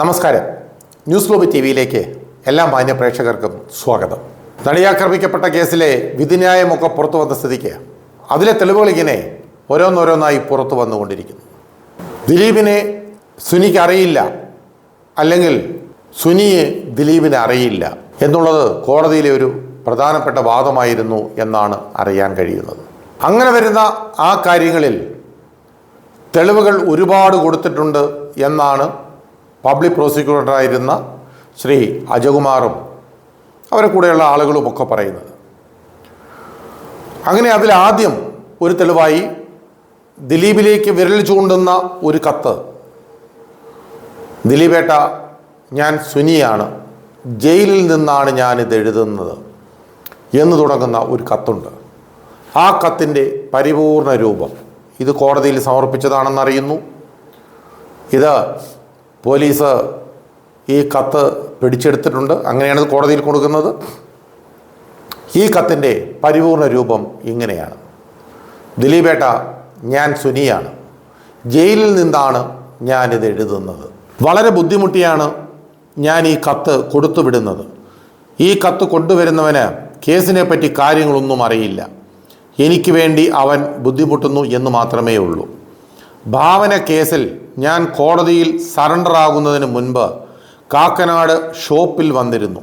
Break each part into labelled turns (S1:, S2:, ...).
S1: നമസ്കാരം. News globe T വിയിലേക്ക് എല്ലാ മാന്യ പ്രേക്ഷകർക്കും സ്വാഗതം. നടിയാക്രമിക്കപ്പെട്ട കേസിലെ വിധിന്യായമൊക്കെ പുറത്തു വന്ന സ്ഥിതിക്ക് അതിലെ തെളിവുകൾ ഇങ്ങനെ ഓരോന്നോരോന്നായി പുറത്തു വന്നുകൊണ്ടിരിക്കുന്നു. ദിലീപിനെ സുനിക്ക് അറിയില്ല. അല്ലെങ്കിൽ സുനിയെ ദിലീപിനെ അറിയില്ല എന്നുള്ളത് കോടതിയിലെ ഒരു പ്രധാനപ്പെട്ട വാദമായിരുന്നു എന്നാണ് അറിയാൻ കഴിയുന്നത്. അങ്ങനെ വരുന്ന ആ കാര്യങ്ങളിൽ തെളിവുകൾ ഒരുപാട് കൊടുത്തിട്ടുണ്ട് എന്നാണ് പബ്ലിക് പ്രോസിക്യൂട്ടറായിരുന്ന ശ്രീ അജകുമാറും അവരെ കൂടെയുള്ള ആളുകളും ഒക്കെ പറയുന്നത്. അങ്ങനെ അതിൽ ആദ്യം ഒരു തെളിവായി ദിലീപിലേക്ക് വിരൽ ചൂണ്ടുന്ന ഒരു കത്ത്. ദിലീപേട്ട ഞാൻ സുനിയാണ് ജയിലിൽ നിന്നാണ് ഞാൻ ഇത് എഴുതുന്നത് എന്ന് തുടങ്ങുന്ന ഒരു കത്തുണ്ട്. ആ കത്തിന്റെ പരിപൂർണ രൂപം ഇത് കോടതിയിൽ സമർപ്പിച്ചതാണെന്നറിയുന്നു. ഇത് പോലീസ് ഈ കത്ത് പിടിച്ചെടുത്തിട്ടുണ്ട്. അങ്ങനെയാണ് കോടതിയിൽ കൊടുക്കുന്നത്. ഈ കത്തിന്റെ പരിപൂർണ രൂപം ഇങ്ങനെയാണ്. ദിലീപേട്ട ഞാൻ സുനിയാണ്. ജയിലിൽ നിന്നാണ് ഞാനിത് എഴുതുന്നത്. വളരെ ബുദ്ധിമുട്ടിയാണ് ഞാൻ ഈ കത്ത് കൊടുത്തുവിടുന്നത്. ഈ കത്ത് കൊണ്ടുവരുന്നവന് കേസിനെ പറ്റി കാര്യങ്ങളൊന്നും അറിയില്ല. എനിക്ക് വേണ്ടി അവൻ ബുദ്ധിമുട്ടുന്നു എന്ന് മാത്രമേ ഉള്ളൂ. ഭാവന കേസിൽ ഞാൻ കോടതിയിൽ സറണ്ടർ ആകുന്നതിന് മുൻപ് കാക്കനാട് ഷോപ്പിൽ വന്നിരുന്നു.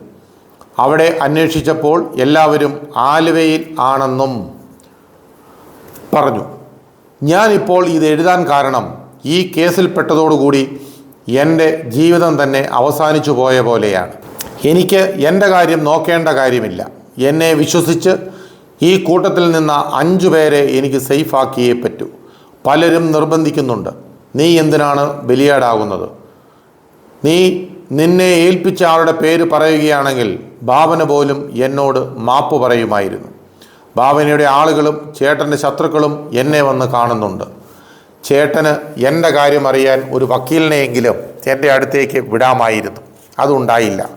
S1: അവിടെ അന്വേഷിച്ചപ്പോൾ എല്ലാവരും ആലുവയിൽ ആണെന്നും പറഞ്ഞു. ഞാനിപ്പോൾ ഇത് എഴുതാൻ കാരണം ഈ കേസിൽ പെട്ടതോടുകൂടി എന്റെ ജീവിതം തന്നെ അവസാനിച്ചു പോയ പോലെയാണ്. എനിക്ക് എന്റെ കാര്യം നോക്കേണ്ട കാര്യമില്ല. എന്നെ വിശ്വസിച്ച് ഈ കൂട്ടത്തിൽ നിന്ന് അഞ്ചു പേരെ എനിക്ക് സേഫാക്കിയേ പറ്റൂ. പലരും നിർബന്ധിക്കുന്നുണ്ട്. നീ എന്തിനാണ് ബലിയാടാകുന്നത്? നീ നിന്നെ ഏൽപ്പിച്ച ആളുടെ പേര് പറയുകയാണെങ്കിൽ ഭാവന പോലും എന്നോട് മാപ്പ് പറയുമായിരുന്നു. ഭാവനയുടെ ആളുകളും ചേട്ടന്റെ ശത്രുക്കളും എന്നെ വന്ന് കാണുന്നുണ്ട്. ചേട്ടന് എന്റെ കാര്യം അറിയാൻ ഒരു വക്കീലിനെയെങ്കിലും എന്റെ അടുത്തേക്ക് വിടാമായിരുന്നു. അതുണ്ടായില്ല.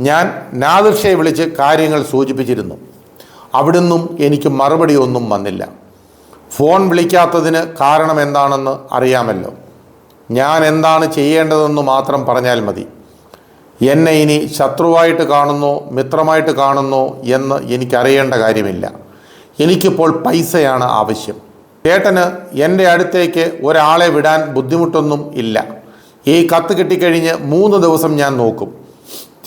S1: ഞാൻ നാദിർഷയെ വിളിച്ച് കാര്യങ്ങൾ സൂചിപ്പിച്ചിരുന്നു. അവിടുന്നും എനിക്ക് മറുപടി ഒന്നും വന്നില്ല. ഫോൺ വിളിക്കാത്തതിന് കാരണം എന്താണെന്ന് അറിയാമല്ലോ. ഞാൻ എന്താണ് ചെയ്യേണ്ടതെന്ന് മാത്രം പറഞ്ഞാൽ മതി. എന്നെ ഇനി ശത്രുവായിട്ട് കാണുന്നു മിത്രമായിട്ട് കാണുന്നു എന്ന് എനിക്കറിയേണ്ട കാര്യമില്ല. എനിക്കിപ്പോൾ പൈസയാണ് ആവശ്യം. ചേട്ടന് എന്റെ അടുത്തേക്ക് ഒരാളെ വിടാൻ ബുദ്ധിമുട്ടൊന്നും ഇല്ല. ഈ കത്ത് കിട്ടിക്കഴിഞ്ഞ് മൂന്ന് ദിവസം ഞാൻ നോക്കും.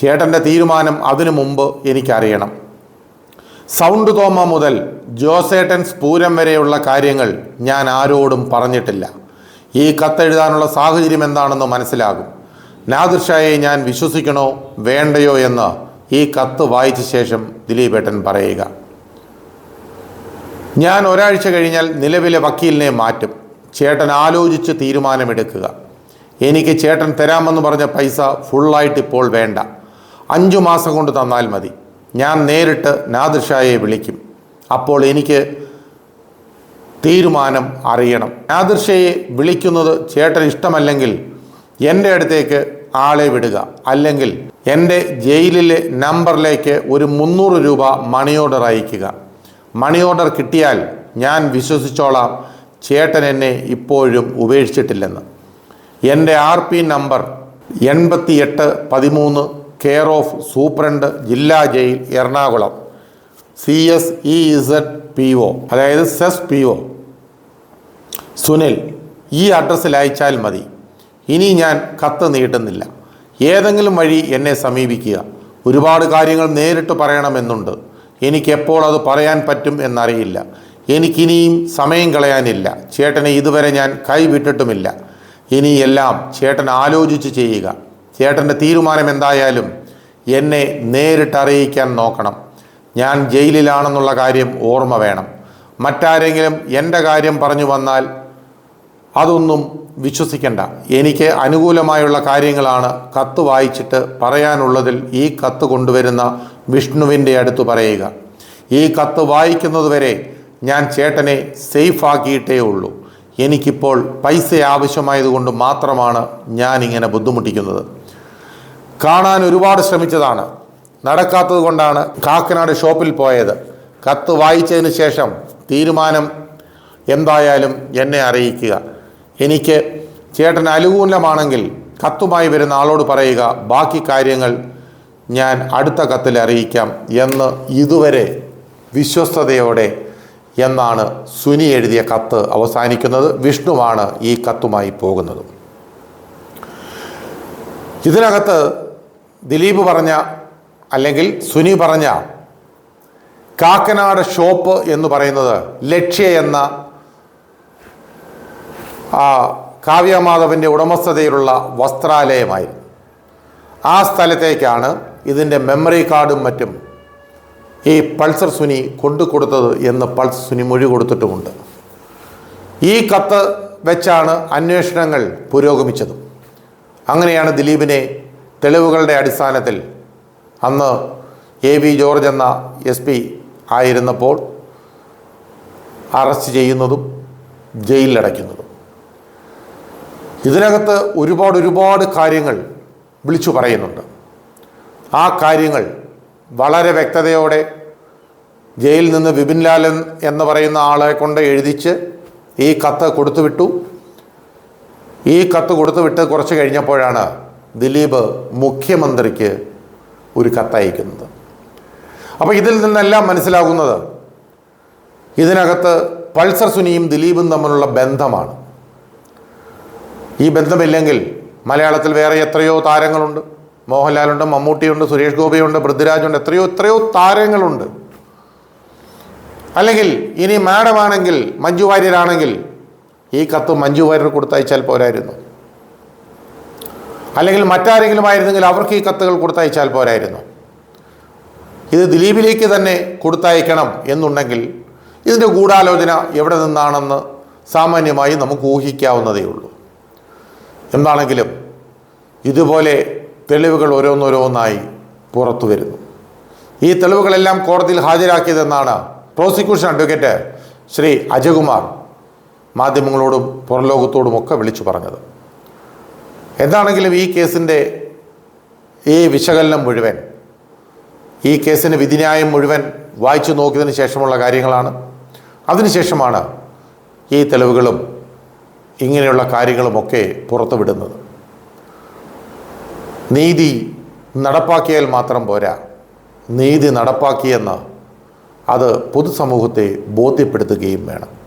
S1: ചേട്ടന്റെ തീരുമാനം അതിനു മുമ്പ് എനിക്കറിയണം. സൗണ്ട് തോമ മുതൽ ജോസേട്ടൻ സ്പൂരം വരെയുള്ള കാര്യങ്ങൾ ഞാൻ ആരോടും പറഞ്ഞിട്ടില്ല. ഈ കത്തെഴുതാനുള്ള സാഹചര്യം എന്താണെന്ന് മനസ്സിലാകും. നാദിർഷായെ ഞാൻ വിശ്വസിക്കണോ വേണ്ടയോ എന്ന് ഈ കത്ത് വായിച്ച ശേഷം ദിലീപേട്ടൻ പറയുക. ഞാൻ ഒരാഴ്ച കഴിഞ്ഞാൽ നിലവിലെ വക്കീലിനെ മാറ്റും. ചേട്ടൻ ആലോചിച്ച് തീരുമാനമെടുക്കുക. എനിക്ക് ചേട്ടൻ തരാമെന്ന് പറഞ്ഞ പൈസ ഫുള്ളായിട്ട് ഇപ്പോൾ വേണ്ട. അഞ്ചു മാസം കൊണ്ട് തന്നാൽ മതി. ഞാൻ നേരിട്ട് നാദിർഷായെ വിളിക്കും. അപ്പോൾ എനിക്ക് തീരുമാനം അറിയണം. നാദിർഷയെ വിളിക്കുന്നത് ചേട്ടൻ ഇഷ്ടമല്ലെങ്കിൽ എന്റെ അടുത്തേക്ക് ആളെ വിടുക. അല്ലെങ്കിൽ എന്റെ ജയിലിലെ നമ്പറിലേക്ക് ഒരു മുന്നൂറ് രൂപ മണി ഓർഡർ അയക്കുക മണി ഓർഡർ കിട്ടിയാൽ ഞാൻ വിശ്വസിച്ചോളാം ചേട്ടൻ എന്നെ ഇപ്പോഴും ഉപേക്ഷിച്ചിട്ടില്ലെന്ന്. എന്റെ ആർ പി നമ്പർ എൺപത്തി എട്ട് പതിമൂന്ന് കെയർ ഓഫ് സൂപ്രണ്ട് ജില്ലാ jail Ernakulam. C S E Z P O അതായത് സെസ് പി ഒ. സുനിൽ ഈ അഡ്രസ്സിൽ അയച്ചാൽ മതി. ഇനി ഞാൻ കത്ത് നീട്ടുന്നില്ല. ഏതെങ്കിലും വഴി എന്നെ സമീപിക്കുക. ഒരുപാട് കാര്യങ്ങൾ നേരിട്ട് പറയണമെന്നുണ്ട്. എനിക്കെപ്പോൾ അത് പറയാൻ പറ്റും എന്നറിയില്ല. എനിക്കിനിയും സമയം കളയാനില്ല. ചേട്ടനെ ഇതുവരെ ഞാൻ കൈവിട്ടിട്ടുമില്ല. ഇനിയെല്ലാം ചേട്ടൻ ആലോചിച്ച് ചെയ്യുക. ചേട്ടന്റെ തീരുമാനം എന്തായാലും എന്നെ നേരിട്ട് അറിയിക്കാൻ നോക്കണം. ഞാൻ ജയിലിലാണെന്നുള്ള കാര്യം ഓർമ്മ വേണം. മറ്റാരെങ്കിലും എന്റെ കാര്യം പറഞ്ഞു വന്നാൽ അതൊന്നും വിശ്വസിക്കണ്ട. എനിക്ക് അനുകൂലമായുള്ള കാര്യങ്ങളാണ് കത്ത് വായിച്ചിട്ട് പറയാനുള്ളതിൽ ഈ കത്ത് കൊണ്ടുവരുന്ന വിഷ്ണുവിന്റെ അടുത്ത് പറയുക. ഈ കത്ത് വായിക്കുന്നതുവരെ ഞാൻ ചേട്ടനെ സേഫ് ആക്കിയിട്ടേ ഉള്ളൂ. എനിക്കിപ്പോൾ പൈസ ആവശ്യമായതുകൊണ്ട് മാത്രമാണ് ഞാനിങ്ങനെ ബുദ്ധിമുട്ടിക്കുന്നത്. കാണാൻ ഒരുപാട് ശ്രമിച്ചതാണ്. നടക്കാത്തത് കൊണ്ടാണ് കാക്കനാട് ഷോപ്പിൽ പോയത്. കത്ത് വായിച്ചതിന് ശേഷം തീരുമാനം എന്തായാലും എന്നെ അറിയിക്കുക. എനിക്ക് ചേട്ടൻ അനുകൂലമാണെങ്കിൽ കത്തുമായി വരുന്ന ആളോട് പറയുക ബാക്കി കാര്യങ്ങൾ ഞാൻ അടുത്ത കത്തിൽ അറിയിക്കാം എന്ന് ഇതുവരെ വിശ്വസ്തയോടെ എന്നാണ് സുനി എഴുതിയ കത്ത് അവസാനിക്കുന്നത്. വിഷ്ണുവാണ് ഈ കത്തുമായി പോകുന്നത്. ഇതിനകത്ത് ദിലീപ് പറഞ്ഞ അല്ലെങ്കിൽ സുനി പറഞ്ഞ കാക്കനാട് ഷോപ്പ് എന്ന് പറയുന്നത് ലക്ഷ്യ എന്ന ആ കാവ്യമാധവന്റെ ഉടമസ്ഥതയിലുള്ള വസ്ത്രാലയമായി ആ സ്ഥലത്തേക്കാണ് ഇതിന്റെ മെമ്മറി കാർഡും മറ്റും ഈ പൾസർ സുനി കൊണ്ടു കൊടുത്തത് എന്ന് പൾസർ സുനി മൊഴി കൊടുത്തിട്ടുമുണ്ട്. ഈ കത്ത് വെച്ചാണ് അന്വേഷണങ്ങൾ പുരോഗമിച്ചത്. അങ്ങനെയാണ് ദിലീപിനെ തെളിവുകളുടെ അടിസ്ഥാനത്തിൽ അന്ന് എ വി ജോർജ് എന്ന എസ് പി ആയിരുന്നപ്പോൾ അറസ്റ്റ് ചെയ്യുന്നതും ജയിലിലടയ്ക്കുന്നതും. ഇതിനകത്ത് ഒരുപാട് ഒരുപാട് കാര്യങ്ങൾ വിളിച്ചു പറയുന്നുണ്ട്. ആ കാര്യങ്ങൾ വളരെ വ്യക്തതയോടെ ജയിലിൽ നിന്ന് വിപിൻലാൽ എന്ന് പറയുന്ന ആളെ കൊണ്ട് എഴുതിച്ച് ഈ കത്ത് കൊടുത്തുവിട്ടു. ഈ കത്ത് കൊടുത്തുവിട്ട് കുറച്ച് കഴിഞ്ഞപ്പോഴാണ് ദിലീപ് മുഖ്യമന്ത്രിക്ക് ഒരു കത്തയക്കുന്നത്. അപ്പോൾ ഇതിൽ നിന്നെല്ലാം മനസ്സിലാകുന്നത് ഇതിനകത്ത് പൾസർ സുനിയും ദിലീപും തമ്മിലുള്ള ബന്ധമാണ്. ഈ ബന്ധമില്ലെങ്കിൽ മലയാളത്തിൽ വേറെ എത്രയോ താരങ്ങളുണ്ട്. മോഹൻലാലുണ്ട് മമ്മൂട്ടിയുണ്ട് സുരേഷ് ഗോപിയുണ്ട് പൃഥ്വിരാജുണ്ട് എത്രയോ എത്രയോ താരങ്ങളുണ്ട്. അല്ലെങ്കിൽ ഇനി മാഡമാണെങ്കിൽ മഞ്ജു വാര്യരാണെങ്കിൽ ഈ കത്ത് മഞ്ജു വാര്യർ കൊടുത്തയച്ചാൽ പോരായിരുന്നു. അല്ലെങ്കിൽ മറ്റാരെങ്കിലും ആയിരുന്നെങ്കിൽ അവർക്ക് ഈ കത്തുകൾ കൊടുത്തയച്ചാൽ പോരായിരുന്നു. ഇത് ദിലീപിലേക്ക് തന്നെ കൊടുത്തയക്കണം എന്നുണ്ടെങ്കിൽ ഇതിന്റെ ഗൂഢാലോചന എവിടെ നിന്നാണെന്ന് സാമാന്യമായി നമുക്ക് ഊഹിക്കാവുന്നതേ ഉള്ളൂ. എന്താണെങ്കിലും ഇതുപോലെ തെളിവുകൾ ഓരോന്നോരോന്നായി പുറത്തു വരുന്നു. ഈ തെളിവുകളെല്ലാം കോടതിയിൽ ഹാജരാക്കിയതെന്നാണ് പ്രോസിക്യൂഷൻ അഡ്വക്കേറ്റ് ശ്രീ അജയകുമാർ മാധ്യമങ്ങളോടും പുറംലോകത്തോടുമൊക്കെ വിളിച്ചു പറഞ്ഞത്. എന്താണെങ്കിലും ഈ കേസിന്റെ ഈ വിശകലനം മുഴുവൻ ഈ കേസിന് വിധിന്യായം മുഴുവൻ വായിച്ചു നോക്കിയതിന് ശേഷമുള്ള കാര്യങ്ങളാണ്. അതിനുശേഷമാണ് ഈ തെളിവുകളും ഇങ്ങനെയുള്ള കാര്യങ്ങളുമൊക്കെ പുറത്തുവിടുന്നത്. നീതി നടപ്പാക്കിയാൽ മാത്രം പോരാ. നീതി നടപ്പാക്കിയെന്ന് അത് പൊതുസമൂഹത്തെ ബോധ്യപ്പെടുത്തുകയും വേണം.